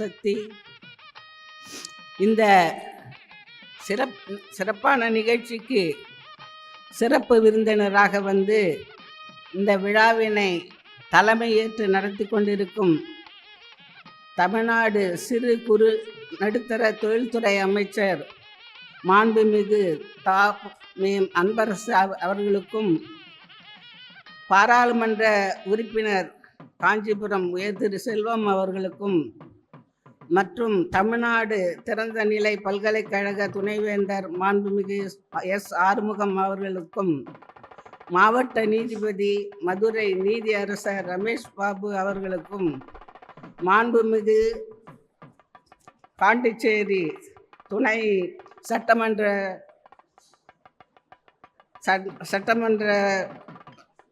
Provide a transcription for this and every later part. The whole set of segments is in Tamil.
சக்தி. இந்த சிறப் சிறப்பான நிகழ்ச்சிக்கு சிறப்பு விருந்தினராக வந்து இந்த விழாவினை தலைமையேற்று நடத்தி கொண்டிருக்கும் தமிழ்நாடு சிறு குறு நடுத்தர தொழில்துறை அமைச்சர் மாண்புமிகு தா. மேம் அன்பரசு அவர்களுக்கும் பாராளுமன்ற உறுப்பினர் காஞ்சிபுரம் உயர் திரு செல்வம் அவர்களுக்கும் மற்றும் தமிழ்நாடு திறந்த நிலை பல்கலைக்கழக துணைவேந்தர் மாண்புமிகு எஸ் ஆறுமுகம் அவர்களுக்கும் மாவட்ட நீதிபதி மதுரை நீதியரசர் ரமேஷ் பாபு அவர்களுக்கும் மாண்புமிகு பாண்டிச்சேரி துணை சட்டமன்ற சட்டமன்ற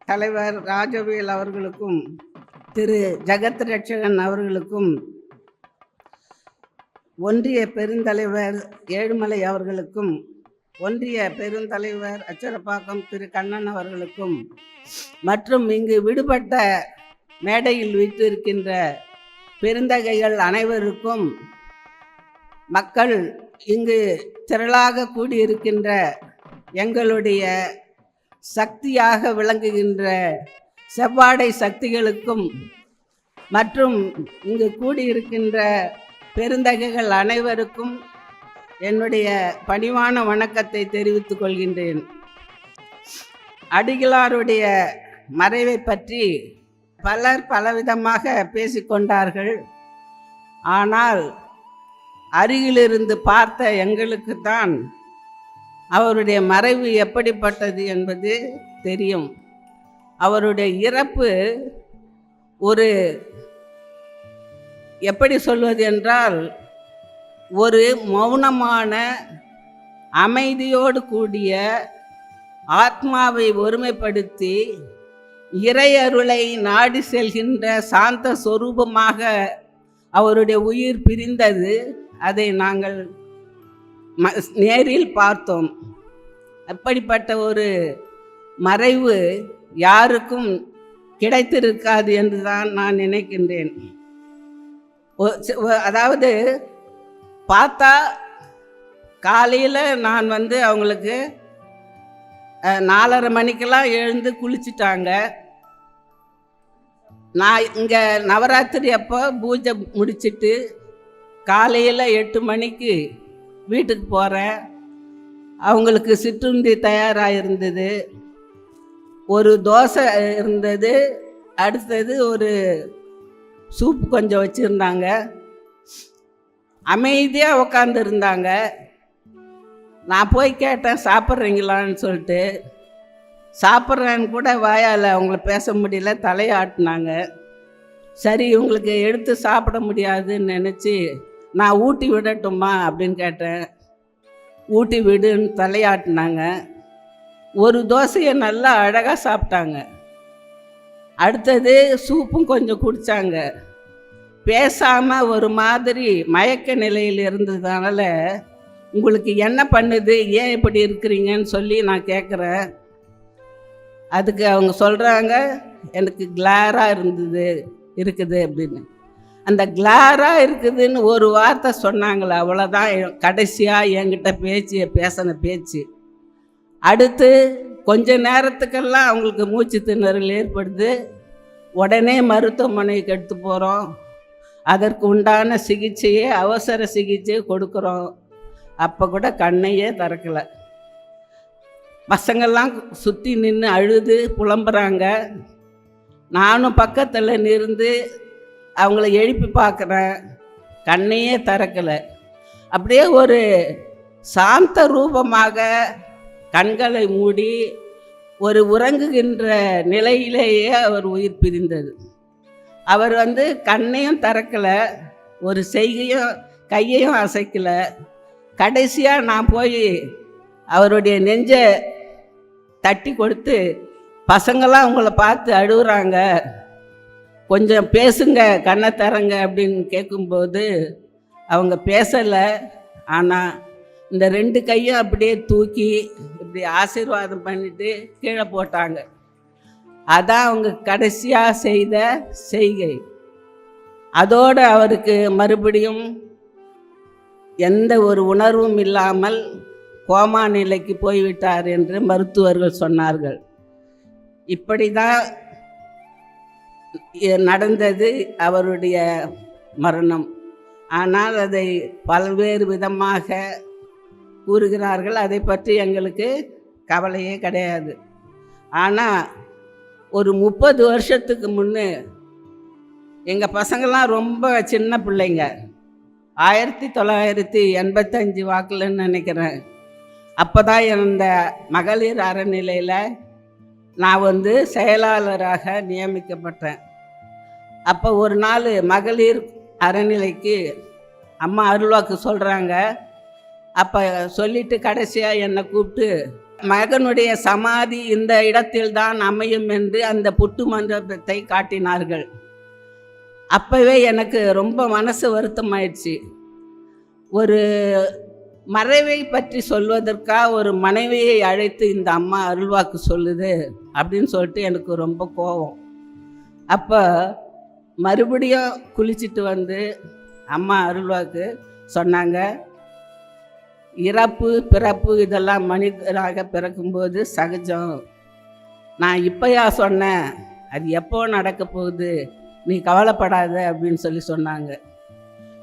தலைவர் ராஜவேல் அவர்களுக்கும் திரு ஜெகத் ரட்சகன் அவர்களுக்கும் ஒன்றிய பெருந்தலைவர் ஏழுமலை அவர்களுக்கும் ஒன்றிய பெருந்தலைவர் அச்சரப்பாக்கம் திரு கண்ணன் அவர்களுக்கும் மற்றும் இங்கு விடுபட்ட மேடையில் வைத்திருக்கின்ற பெருந்தகைகள் அனைவருக்கும் மக்கள் இங்கு திரளாக கூடியிருக்கின்ற எங்களுடைய சக்தியாக விளங்குகின்ற செவ்வாடை சக்திகளுக்கும் மற்றும் இங்கு கூடியிருக்கின்ற பெருந்தகைகள் அனைவருக்கும் என்னுடைய பணிவான வணக்கத்தை தெரிவித்துக் கொள்கின்றேன். அடிகளாருடைய மறைவை பற்றி பலர் பலவிதமாக பேசிக்கொண்டார்கள் ஆனால் அருகிலிருந்து பார்த்த எங்களுக்குத்தான் அவருடைய மறைவு எப்படிப்பட்டது என்பது தெரியும். அவருடைய இறப்பு ஒரு எப்படி சொல்வது என்றால் ஒரு மௌனமான அமைதியோடு கூடிய ஆத்மாவை ஒருமைப்படுத்தி இறையருளை நாடி செல்கின்ற சாந்த சொரூபமாக அவருடைய உயிர் பிரிந்தது. அதை நாங்கள் ம நேரில் பார்த்தோம். அப்படிப்பட்ட ஒரு மறைவு யாருக்கும் கிடைத்திருக்காது என்று தான் நான் நினைக்கின்றேன். அதாவது பார்த்தா காலையில் நான் வந்து அவங்களுக்கு நாலரை மணிக்கெல்லாம் எழுந்து குளிச்சுட்டாங்க. நான் இங்கே நவராத்திரி அப்போ பூஜை முடிச்சிட்டு காலையில் எட்டு மணிக்கு வீட்டுக்கு போகிறேன் அவங்களுக்கு சிற்றுண்டி தயாராக இருந்தது. ஒரு தோசை இருந்தது. அடுத்தது ஒரு சூப் கொஞ்சம் வச்சுருந்தாங்க. அமைதியாக உக்காந்துருந்தாங்க. நான் போய் கேட்டேன் சாப்பிட்றீங்களான்னு சொல்லிட்டு. சாப்பிட்றேன்னு கூட வாயால் அவங்கள பேச முடியல தலையாட்டினாங்க சரி இவங்களுக்கு எடுத்து சாப்பிட முடியாதுன்னு நினச்சி நான் ஊட்டி விடட்டுமா? அப்படின்னு கேட்டேன். ஊட்டி விடுன்னு தலையாட்டினாங்க. ஒரு தோசையை நல்லா அழகாக சாப்பிட்டாங்க. அடுத்தது சூப்பும் கொஞ்சம் குடித்தாங்க பேசாமல் ஒரு மாதிரி மயக்க நிலையில் இருந்ததுனால உங்களுக்கு என்ன பண்ணுது? ஏன் இப்படி இருக்கிறீங்கன்னு சொல்லி நான் கேட்குறேன் அதுக்கு அவங்க சொல்கிறாங்க எனக்கு கிளாராக இருந்தது இருக்குது அப்படின்னு. அந்த கிளாராக இருக்குதுன்னு ஒரு வார்த்தை சொன்னாங்களே அவ்வளோதான் கடைசியாக என்கிட்ட பேச்சு பேசின பேச்சு. அடுத்து கொஞ்ச நேரத்துக்கெல்லாம் அவங்களுக்கு மூச்சு திணறல் ஏற்படுது. உடனே மருத்துவமனைக்கு எடுத்து போகிறோம் அதற்கு உண்டான சிகிச்சையை அவசர சிகிச்சையை கொடுக்குறோம். அப்போ கூட கண்ணையே திறக்கலை. பசங்கள்லாம் சுற்றி நின்று அழுது புலம்புறாங்க. நானும் பக்கத்தில் இருந்து அவங்கள எழுப்பி பார்க்குறேன். கண்ணையே திறக்கலை. அப்படியே ஒரு சாந்த ரூபமாக கண்களை மூடி ஒரு உறங்குகின்ற நிலையிலேயே அவர் உயிர் பிரிந்தது. அவர் வந்து கண்ணையும் திறக்கலை ஒரு செய்கையும் கையையும் அசைக்கலை. கடைசியாக நான் போய் அவருடைய நெஞ்சை தட்டி கொடுத்து பசங்களாம் உங்களை பார்த்து அழுகுறாங்க. கொஞ்சம் பேசுங்க கண்ணை தரங்க அப்படின்னு கேட்கும்போது அவங்க பேசலை. ஆனால் இந்த ரெண்டு கையும் அப்படியே தூக்கி இப்படி ஆசீர்வாதம் பண்ணிட்டு கீழே போட்டாங்க. அதான் அவங்க கடைசியாக செய்த செய்கை. அதோடு அவருக்கு மறுபடியும் எந்த ஒரு உணர்வும் இல்லாமல் கோமா நிலைக்கு போய்விட்டார் என்று மருத்துவர்கள் சொன்னார்கள். இப்படி தான் நடந்தது அவருடைய மரணம். ஆனால் அதை பல்வேறு விதமாக கூறுகிறார்கள். அதை பற்றி எங்களுக்கு கவலையே கிடையாது. ஆனால் ஒரு முப்பது வருஷத்துக்கு முன்னே எங்கள் பசங்கள்லாம் ரொம்ப சின்ன பிள்ளைங்க. ஆயிரத்தி தொள்ளாயிரத்தி எண்பத்தஞ்சு வாக்கில்னு நினைக்கிறேன். அப்போ தான் இந்த மகளிர் அறநிலையில் நான் வந்து செயலாளராக நியமிக்கப்பட்டேன். அப்போ ஒரு நாள் மகளிர் அறநிலைக்கு அம்மா அருள்வாக்கு சொல்கிறாங்க அப்போ சொல்லிட்டு கடைசியாக என்னை கூப்பிட்டு மகனுடைய சமாதி இந்த இடத்தில்தான் அமையும் என்று அந்த புட்டு மண்டபத்தை காட்டினார்கள். அப்போவே எனக்கு ரொம்ப மனசு வருத்தமாயிடுச்சு. ஒரு மறைவை பற்றி சொல்வதற்காக ஒரு மனைவியை அழைத்து இந்த அம்மா அருள்வாக்கு சொல்லுது அப்படின்னு சொல்லிட்டு எனக்கு ரொம்ப கோபம் அப்போ மறுபடியும் குளிச்சுட்டு வந்து அம்மா அருள்வாக்கு சொன்னாங்க இறப்பு பிறப்பு இதெல்லாம் மனிதராக பிறக்கும்போது சகஜம். நான் இப்போயா சொன்னேன் அது எப்போ நடக்க போகுது நீ கவலைப்படாத அப்படின்னு சொல்லி சொன்னாங்க.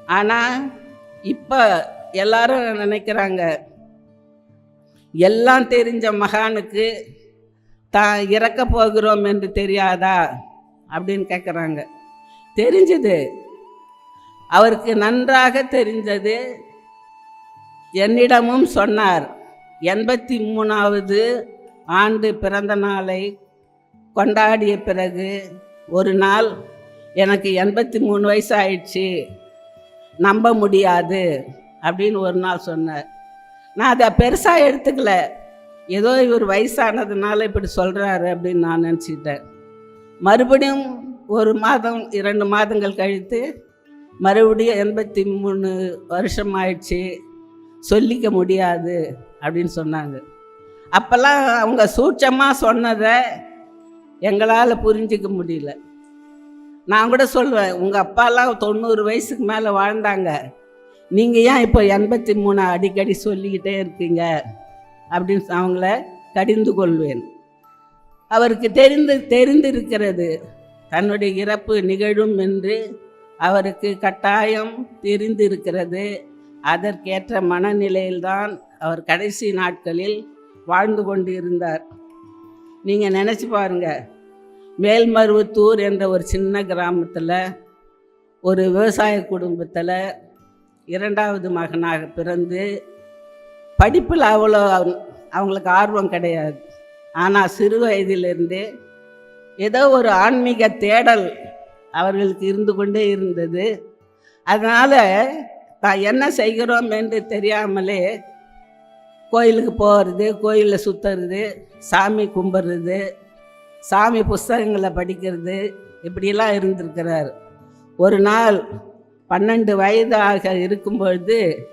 ஆனால் இப்போ எல்லாரும் நினைக்கிறாங்க? எல்லாம் தெரிஞ்ச மகானுக்கு தான் இறக்க போகிறோம் என்று தெரியாதா? அப்படின்னு கேட்குறாங்க தெரிஞ்சது. அவருக்கு நன்றாக தெரிஞ்சது என்னிடமும் சொன்னார். எண்பத்தி மூணாவது ஆண்டு பிறந்த நாளை கொண்டாடிய பிறகு ஒரு நாள் எனக்கு எண்பத்தி மூணு வயசு ஆயிடுச்சு நம்ப முடியாது அப்படின்னு ஒரு நாள் சொன்னார். நான் அதை பெருசாக எடுத்துக்கல. ஏதோ இவர் வயசானதுனால இப்படி சொல்கிறாரு அப்படின்னு நான் நினச்சிக்கிட்டேன். மறுபடியும் ஒரு மாதம் இரண்டு மாதங்கள் கழித்து மறுபடியும் எண்பத்தி மூணு வருஷம் ஆயிடுச்சு. சொல்லிக்க முடியாது அப்படின்னு சொன்னாங்க. அப்போல்லாம் அவங்க சூட்சமாக சொன்னதை எங்களால் புரிஞ்சிக்க முடியல. நான் கூட சொல்லுவேன் உங்கள் அப்பாலாம் தொண்ணூறு வயசுக்கு மேலே வாழ்ந்தாங்க. நீங்கள் ஏன் இப்போ எண்பத்தி மூணு அடிக்கடி சொல்லிக்கிட்டே இருக்கீங்க? அப்படின்னு அவங்கள கடிந்து கொள்வேன். அவருக்கு தெரிந்து தெரிந்திருக்கிறது தன்னுடைய இறப்பு நிகழும் என்று அவருக்கு கட்டாயம் தெரிந்திருக்கிறது. அதற்கேற்ற மனநிலையில்தான் அவர் கடைசி நாட்களில் வாழ்ந்து கொண்டு இருந்தார் நீங்கள் நினச்சி பாருங்கள் மேல்மருவத்தூர் என்ற ஒரு சின்ன கிராமத்தில் ஒரு விவசாய குடும்பத்தில் இரண்டாவது மகனாக பிறந்து படிப்பில் அவ்வளோ அவங்களுக்கு ஆர்வம் கிடையாது. ஆனால் சிறு வயதிலிருந்தே ஏதோ ஒரு ஆன்மீக தேடல் அவர்களுக்கு இருந்து கொண்டே இருந்தது. அதனால் என்ன செய்கிறோம் என்று தெரியாமலே கோயிலுக்கு போகிறது கோயிலில் சுற்றுறது சாமி கும்பிட்றது சாமி புஸ்தகங்களை படிக்கிறது இப்படியெல்லாம் இருந்திருக்கிறார். ஒரு நாள் பன்னெண்டு வயதாக இருக்கும்பொழுது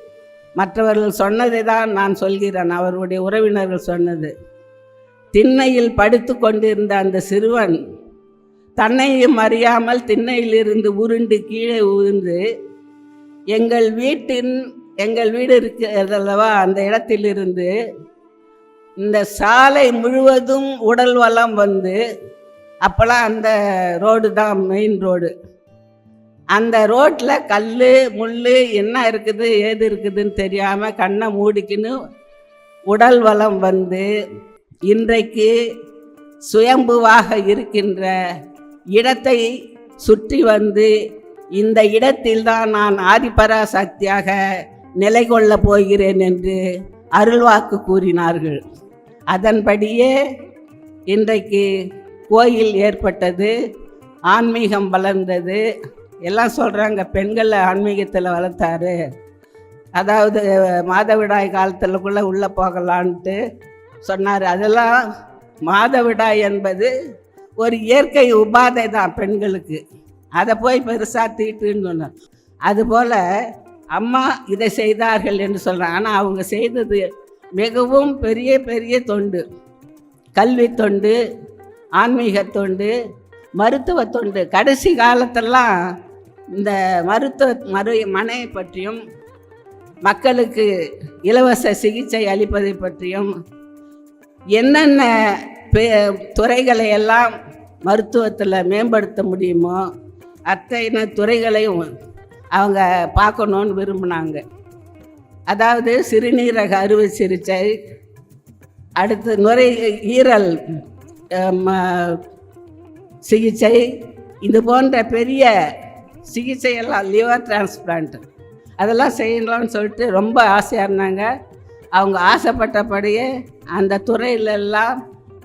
மற்றவர்கள் சொன்னதை தான் நான் சொல்கிறேன் அவருடைய உறவினர்கள் சொன்னது. திண்ணையில் படுத்து கொண்டிருந்த அந்த சிறுவன் தன்னையும் அறியாமல் திண்ணையிலிருந்து உருண்டு கீழே உருந்து எங்கள் வீட்டின் எங்கள் வீடு இருக்கிறதல்லவா அந்த இடத்திலிருந்து இந்த சாலை முழுவதும் உடல் வளம் வந்து அப்போல்லாம் அந்த ரோடு தான் மெயின் ரோடு. அந்த ரோட்டில் கல் முள் என்ன இருக்குது ஏது இருக்குதுன்னு தெரியாமல் கண்ணை மூடிக்கின்னு உடல் வளம் வந்து இன்றைக்கு சுயம்புவாக இருக்கின்ற இடத்தை சுற்றி வந்து இந்த இடத்தில்தான் நான் ஆதிபராசக்தியாக நிலை கொள்ளப் போகிறேன் என்று அருள்வாக்கு கூறினார்கள். அதன்படியே இன்றைக்கு கோயில் ஏற்பட்டது ஆன்மீகம் வளர்ந்தது. எல்லாம் சொல்கிறாங்க பெண்களை ஆன்மீகத்தில் வளர்த்தாரு. அதாவது மாதவிடாய் காலத்தில் கூட உள்ளே போகலான்ட்டு சொன்னார். அதெல்லாம் மாதவிடாய் என்பது ஒரு இயற்கை உபாதை தான் பெண்களுக்கு. அதை போய் பெருசாக தீட்டுன்னு சொன்னார். அதுபோல் அம்மா இதை செய்தார்கள் என்று சொல்கிறாங்க ஆனால் அவங்க செய்தது மிகவும் பெரிய பெரிய தொண்டு. கல்வி தொண்டு ஆன்மீக தொண்டு மருத்துவ தொண்டு. கடைசி காலத்தெல்லாம் இந்த மருத்துவ மரு மனை பற்றியும் மக்களுக்கு இலவச சிகிச்சை அளிப்பதை பற்றியும் என்னென்ன துறைகளை எல்லாம் மருத்துவத்தில் மேம்படுத்த முடியுமோ அத்தனை துறைகளையும் அவங்க பார்க்கணுன்னு விரும்பினாங்க. அதாவது சிறுநீரக அறுவை சிகிச்சை அடுத்து நுரை ஈரல் சிகிச்சை இது போன்ற பெரிய சிகிச்சையெல்லாம் லிவர் டிரான்ஸ்பிளான்ட். அதெல்லாம் செய்யலாம்னு சொல்லிட்டு ரொம்ப ஆசையாக இருந்தாங்க. அவங்க ஆசைப்பட்டபடியே அந்த துறையிலெல்லாம்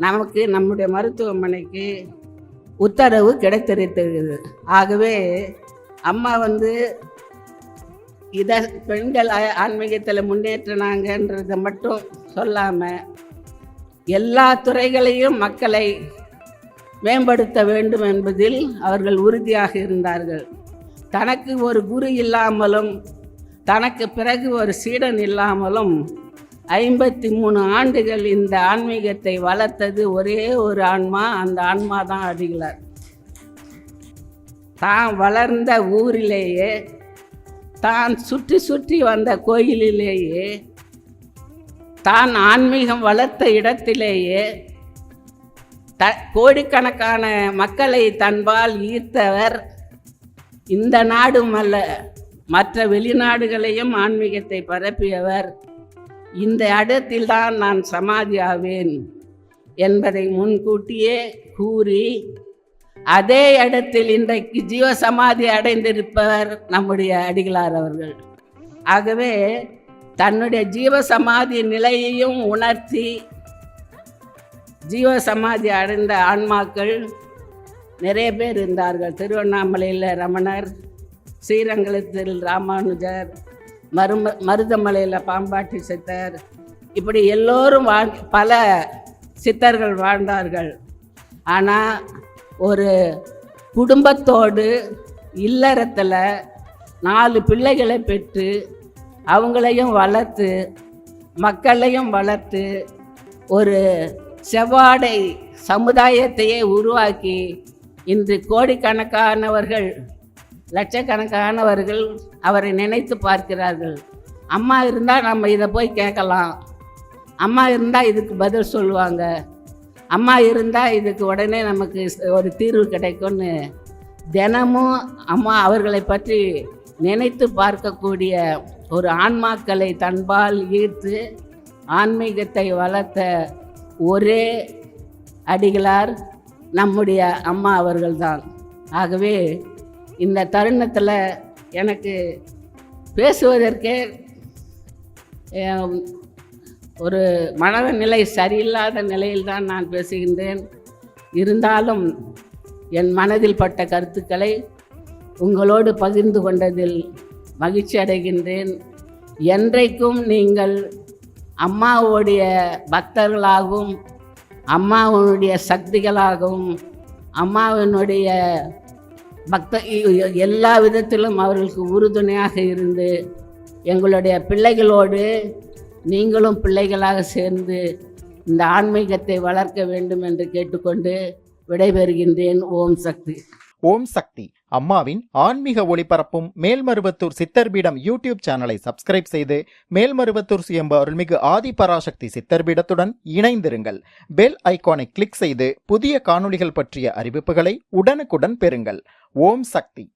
நமக்கு நம்முடைய மருத்துவமனைக்கு உத்தரவு கிடைத்திருக்கிறது. ஆகவே அம்மா வந்து இதை பெண்கள் ஆன்மீகத்தில் முன்னேற்றினாங்கன்றதை மட்டும் சொல்லாமல் எல்லா துறைகளையும் மக்களை மேம்படுத்த வேண்டும் என்பதில் அவர்கள் உறுதியாக இருந்தார்கள். தனக்கு ஒரு குரு இல்லாமலும் தனக்கு பிறகு ஒரு சீடன் இல்லாமலும் ஐம்பத்தி மூணு ஆண்டுகள் இந்த ஆன்மீகத்தை வளர்த்தது ஒரே ஒரு ஆன்மா அந்த ஆன்மா தான் அடிகளார். தான் வளர்ந்த ஊரிலேயே தான் சுற்றி சுற்றி வந்த கோயிலிலேயே தான் ஆன்மீகம் வளர்த்த இடத்திலேயே த கோடிக்கணக்கான மக்களை தன்பால் ஈர்த்தவர் இந்த நாடும் அல்ல. மற்ற வெளிநாடுகளையும் ஆன்மீகத்தை பரப்பியவர். இந்த இடத்தில்தான் நான் சமாதியாவேன் என்பதை முன்கூட்டியே கூறி அதே இடத்தில் இன்றைக்கு ஜீவசமாதி அடைந்திருப்பவர் நம்முடைய அடிகளார் அவர்கள். ஆகவே தன்னுடைய ஜீவசமாதி நிலையையும் உணர்த்தி ஜீவசமாதி அடைந்த ஆன்மாக்கள் நிறைய பேர் இருந்தார்கள். திருவண்ணாமலையில் ரமணர் ஸ்ரீரங்கத்தில் ராமானுஜர் மரும மருதமலையில் பாம்பாட்டி சித்தர். இப்படி எல்லோரும் வாழ் பல சித்தர்கள் வாழ்ந்தார்கள். ஆனால் ஒரு குடும்பத்தோடு இல்லறத்தில் நாலு பிள்ளைகளை பெற்று அவங்களையும் வளர்த்து மக்களையும் வளர்த்து ஒரு செவ்வாடை சமுதாயத்தையே உருவாக்கி இன்று கோடிக்கணக்கானவர்கள் லட்சக்கணக்கானவர்கள் அவரை நினைத்து பார்க்கிறார்கள். அம்மா இருந்தால் நம்ம இதை போய் கேட்கலாம். அம்மா இருந்தால் இதுக்கு பதில் சொல்லுவாங்க. அம்மா இருந்தால் இதுக்கு உடனே நமக்கு ஒரு தீர்வு கிடைக்கும்னு தினமும் அம்மா அவர்களை பற்றி நினைத்து பார்க்கக்கூடிய ஒரு ஆன்மாக்களை தன்பால் ஈர்த்து ஆன்மீகத்தை வளர்த்த ஒரே அடிகளார் நம்முடைய அம்மா அவர்கள்தான். ஆகவே இந்த தருணத்தில் எனக்கு பேசுவதற்கே ஒரு மனத நிலை சரியில்லாத நிலையில்தான் நான் பேசுகின்றேன். இருந்தாலும் என் மனதில் பட்ட கருத்துக்களை உங்களோடு பகிர்ந்து கொண்டதில் மகிழ்ச்சி அடைகின்றேன். என்றைக்கும் நீங்கள் அம்மாவுடைய பக்தர்களாகவும் அம்மாவுடைய சக்திகளாகவும் அம்மாவினுடைய பக்த எல்லா விதத்திலும் அவர்களுக்கு உறுதுணையாக இருந்து எங்களுடைய பிள்ளைகளோடு நீங்களும் பிள்ளைகளாக சேர்ந்து இந்த ஆன்மீகத்தை வளர்க்க வேண்டும் என்று கேட்டுக்கொண்டு விடைபெறுகின்றேன். ஓம் சக்தி. ஓம் சக்தி. அம்மாவின் ஆன்மீக ஒளிபரப்பும் மேல்மருவத்தூர் சித்தர்பீடம் யூடியூப் சேனலை சப்ஸ்கிரைப் செய்து மேல்மருவத்தூர் சுயம்பு அருள்மிகு ஆதிபராசக்தி சித்தர்பீடத்துடன் இணைந்திருங்கள். பெல் ஐகானை கிளிக் செய்து புதிய காணொளிகள் பற்றிய அறிவிப்புகளை உடனுக்குடன் பெறுங்கள். ஓம் சக்தி.